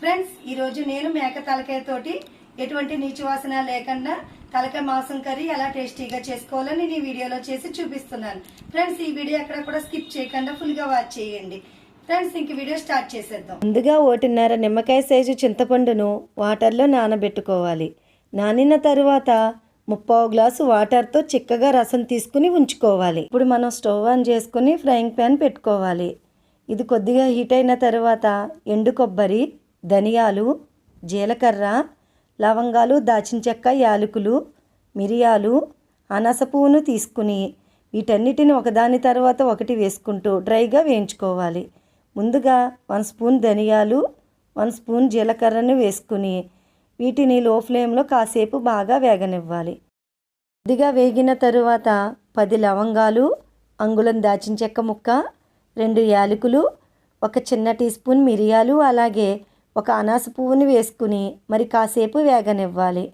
Friends ఈరోజు నేను మేక తలకాయ తోటి ఎటువంటి నీచువాసన లేకుండా తలకాయ మాంసం కర్రీ ఎలా టేస్టీగా చేసుకోవాలని నేను ఈ వీడియోలో చేసి చూపిస్తున్నాను. ఫ్రెండ్స్ ఈ వీడియో ఎక్కడ కూడా స్కిప్ చేయకుండా ఫుల్గా వాచ్ చేయండి. ఫ్రెండ్స్ ఇంక వీడియో స్టార్ట్ చేసేద్దాం. ముందుగా ఒకటిన్నర నిమ్మకాయ సైజు చింతపండును వాటర్లో నానబెట్టుకోవాలి. నానిన తరువాత ముప్పావు గ్లాసు వాటర్తో చిక్కగా రసం తీసుకుని ఉంచుకోవాలి. ఇప్పుడు మనం స్టవ్ ఆన్ చేసుకుని ఫ్రైయింగ్ ప్యాన్ పెట్టుకోవాలి. ఇది కొద్దిగా హీట్ అయిన తర్వాత ఎండు కొబ్బరి ధనియాలు జీలకర్ర లవంగాలు దాచిన చెక్క యాలకులు మిరియాలు అనాస పువ్వును తీసుకుని వీటన్నిటిని ఒకదాని తర్వాత ఒకటి వేసుకుంటూ డ్రైగా వేయించుకోవాలి. ముందుగా వన్ స్పూన్ ధనియాలు వన్ స్పూన్ జీలకర్రను వేసుకుని వీటిని లో ఫ్లేమ్లో కాసేపు బాగా వేగనివ్వాలి. కొద్దిగా వేగిన తరువాత పది లవంగాలు అంగుళం దాచిన చెక్క ముక్క రెండు యాలకులు ఒక చిన్న టీ స్పూన్ మిరియాలు అలాగే ఒక అనాస పువ్వుని వేసుకుని మరి కాసేపు వేగనివ్వాలి.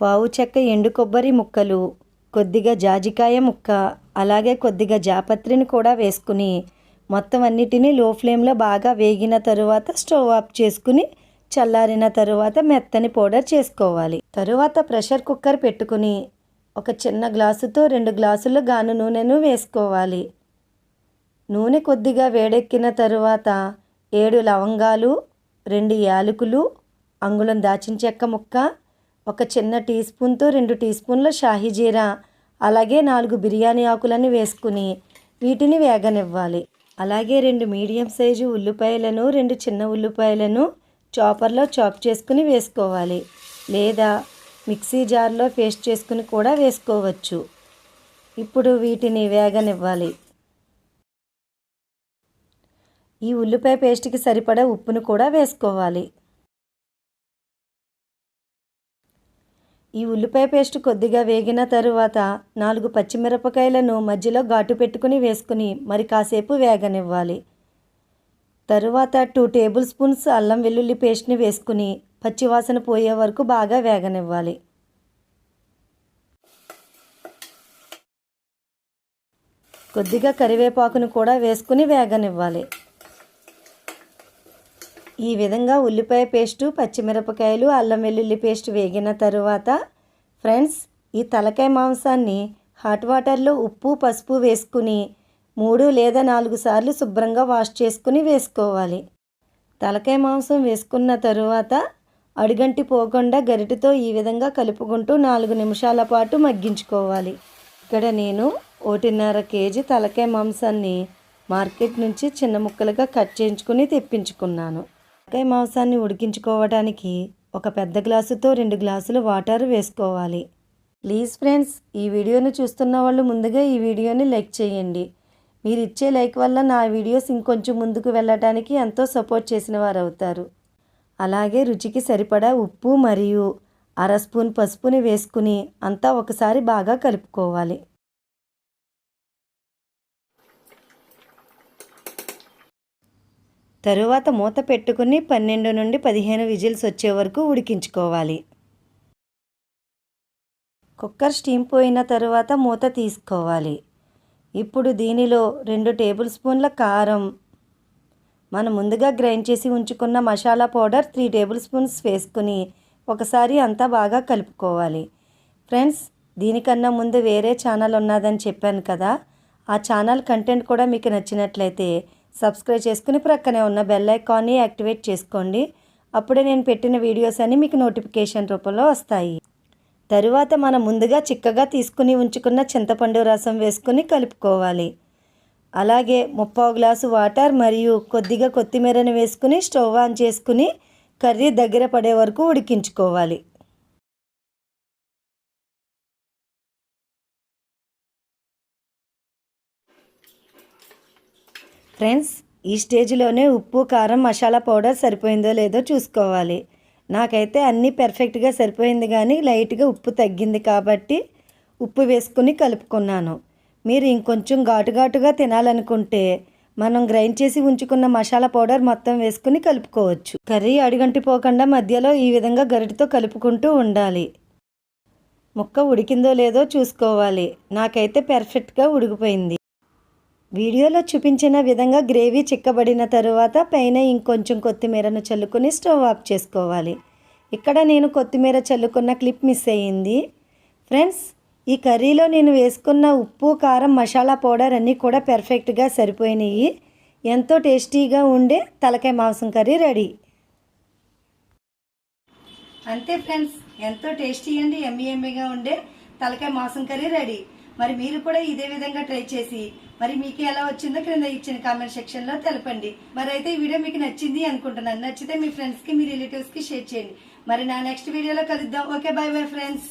పావు చెక్క ఎండు కొబ్బరి ముక్కలు కొద్దిగా జాజికాయ ముక్క అలాగే కొద్దిగా జాపత్రిని కూడా వేసుకుని మొత్తం అన్నిటినీ లో ఫ్లేమ్లో బాగా వేగిన తరువాత స్టవ్ ఆఫ్ చేసుకుని చల్లారిన తరువాత మెత్తని పౌడర్ చేసుకోవాలి. తరువాత ప్రెషర్ కుక్కర్ పెట్టుకుని ఒక చిన్న గ్లాసుతో రెండు గ్లాసుల గాను నూనెను వేసుకోవాలి. నూనె కొద్దిగా వేడెక్కిన తరువాత ఏడు లవంగాలు రెండు యాలకులు అంగుళం దాచిన చెక్క ముక్క ఒక చిన్న టీ స్పూన్తో రెండు టీ స్పూన్ల షాహీ జీరా అలాగే నాలుగు బిర్యానీ ఆకులను వేసుకుని వీటిని వేగనివ్వాలి. అలాగే రెండు మీడియం సైజు ఉల్లిపాయలను రెండు చిన్న ఉల్లిపాయలను చాపర్లో చాప్ చేసుకుని వేసుకోవాలి. లేదా మిక్సీ జార్లో పేస్ట్ చేసుకుని కూడా వేసుకోవచ్చు. ఇప్పుడు వీటిని వేగనివ్వాలి. ఈ ఉల్లిపాయ పేస్ట్కి సరిపడా ఉప్పును కూడా వేసుకోవాలి. ఈ ఉల్లిపాయ పేస్ట్ కొద్దిగా వేగిన తరువాత నాలుగు పచ్చిమిరపకాయలను మధ్యలో ఘాటు పెట్టుకుని వేసుకుని మరి కాసేపు వేగనివ్వాలి. తరువాత టూ టేబుల్ స్పూన్స్ అల్లం వెల్లుల్లి పేస్ట్ని వేసుకుని పచ్చివాసన పోయే వరకు బాగా వేగనివ్వాలి. కొద్దిగా కరివేపాకును కూడా వేసుకుని వేగనివ్వాలి. ఈ విధంగా ఉల్లిపాయ పేస్టు పచ్చిమిరపకాయలు అల్లం వెల్లుల్లి పేస్ట్ వేగిన తరువాత ఫ్రెండ్స్ ఈ తలకాయ మాంసాన్ని హాట్ వాటర్లో ఉప్పు పసుపు వేసుకుని మూడు లేదా నాలుగు సార్లు శుభ్రంగా వాష్ చేసుకుని వేసుకోవాలి. తలకాయ మాంసం వేసుకున్న తరువాత అడుగంటి పోకుండా గరిటెతో ఈ విధంగా కలుపుకుంటూ నాలుగు నిమిషాల పాటు మగ్గించుకోవాలి. ఇక్కడ నేను ఒకటిన్నర కేజీ తలకాయ మాంసాన్ని మార్కెట్ నుంచి చిన్న ముక్కలుగా కట్ చేయించుకుని తెప్పించుకున్నాను. తలకాయ మాంసాన్ని ఉడికించుకోవడానికి ఒక పెద్ద గ్లాసుతో రెండు గ్లాసులు వాటర్ వేసుకోవాలి. ప్లీజ్ ఫ్రెండ్స్ ఈ వీడియోని చూస్తున్న వాళ్ళు ముందుగా ఈ వీడియోని లైక్ చేయండి. మీరు ఇచ్చే లైక్ వల్ల నా వీడియోస్ ఇంకొంచెం ముందుకు వెళ్ళటానికి ఎంతో సపోర్ట్ చేసిన వారు అవుతారు అలాగే రుచికి సరిపడా ఉప్పు మరియు అర స్పూన్ పసుపుని వేసుకుని అంతా ఒకసారి బాగా కలుపుకోవాలి. తరువాత మూత పెట్టుకుని పన్నెండు నుండి పదిహేను విజిల్స్ వచ్చే వరకు ఉడికించుకోవాలి. కుక్కర్ స్టీమ్ పోయిన తరువాత మూత తీసుకోవాలి. ఇప్పుడు దీనిలో రెండు టేబుల్ స్పూన్ల కారం మనం ముందుగా గ్రైండ్ చేసి ఉంచుకున్న masala powder three table spoons వేసుకుని ఒకసారి అంతా బాగా కలుపుకోవాలి. ఫ్రెండ్స్ దీనికన్నా ముందు వేరే ఛానల్ ఉన్నదని చెప్పాను కదా ఆ ఛానల్ కంటెంట్ కూడా మీకు నచ్చినట్లయితే సబ్స్క్రైబ్ చేసుకుని ప్రక్కనే ఉన్న బెల్ ఐకాన్ని యాక్టివేట్ చేసుకోండి. అప్పుడే నేను పెట్టిన వీడియోస్ అన్నీ మీకు నోటిఫికేషన్ రూపంలో వస్తాయి. తరువాత మనం ముందుగా చిక్కగా తీసుకుని ఉంచుకున్న చింతపండు రసం వేసుకుని కలుపుకోవాలి. అలాగే ముప్పావు గ్లాసు వాటర్ మరియు కొద్దిగా కొత్తిమీరను వేసుకుని స్టవ్ ఆన్ చేసుకుని కర్రీ దగ్గర పడే వరకు ఉడికించుకోవాలి. ఫ్రెండ్స్ ఈ స్టేజ్లోనే ఉప్పు కారం మసాలా పౌడర్ సరిపోయిందో లేదో చూసుకోవాలి. నాకైతే అన్నీ పెర్ఫెక్ట్గా సరిపోయింది కానీ లైట్గా ఉప్పు తగ్గింది కాబట్టి ఉప్పు వేసుకుని కలుపుకున్నాను. మీరు ఇంకొంచెం ఘాటుఘాటుగా తినాలనుకుంటే మనం గ్రైండ్ చేసి ఉంచుకున్న మసాలా పౌడర్ మొత్తం వేసుకుని కలుపుకోవచ్చు. కర్రీ అడుగంటిపోకుండా మధ్యలో ఈ విధంగా గరిటతో కలుపుకుంటూ ఉండాలి. ముక్క ఉడికిందో లేదో చూసుకోవాలి. నాకైతే పెర్ఫెక్ట్గా ఉడికిపోయింది. వీడియోలో చూపించిన విధంగా గ్రేవీ చిక్కబడిన తరువాత పైన ఇంకొంచెం కొత్తిమీరను చల్లుకొని స్టవ్ ఆఫ్ చేసుకోవాలి. ఇక్కడ నేను కొత్తిమీర చల్లుకున్న క్లిప్ మిస్ అయ్యింది. ఫ్రెండ్స్ ఈ కర్రీలో నేను వేసుకున్న ఉప్పు కారం మసాలా పౌడర్ అన్నీ కూడా పెర్ఫెక్ట్గా సరిపోయినాయి. ఎంతో టేస్టీగా ఉండే తలకాయ మాంసం కర్రీ రెడీ. అంతే ఫ్రెండ్స్ ఎంతో టేస్టీ అండి ఎమ్మి ఎమ్మిగా ఉండే తలకాయ మాంసం కర్రీ రెడీ. మరి మీరు కూడా ఇదే విధంగా ట్రై చేసి మరి మీకు ఎలా వచ్చిందో క్రింద ఇచ్చిన కామెంట్ సెక్షన్లో తెలపండి. మరి అయితే ఈ వీడియో మీకు నచ్చింది అనుకుంటున్నాను. నచ్చితే మీ ఫ్రెండ్స్కి మీ రిలేటివ్స్కి షేర్ చేయండి. మరి నా నెక్స్ట్ వీడియోలో కలుద్దాం. Okay by bye friends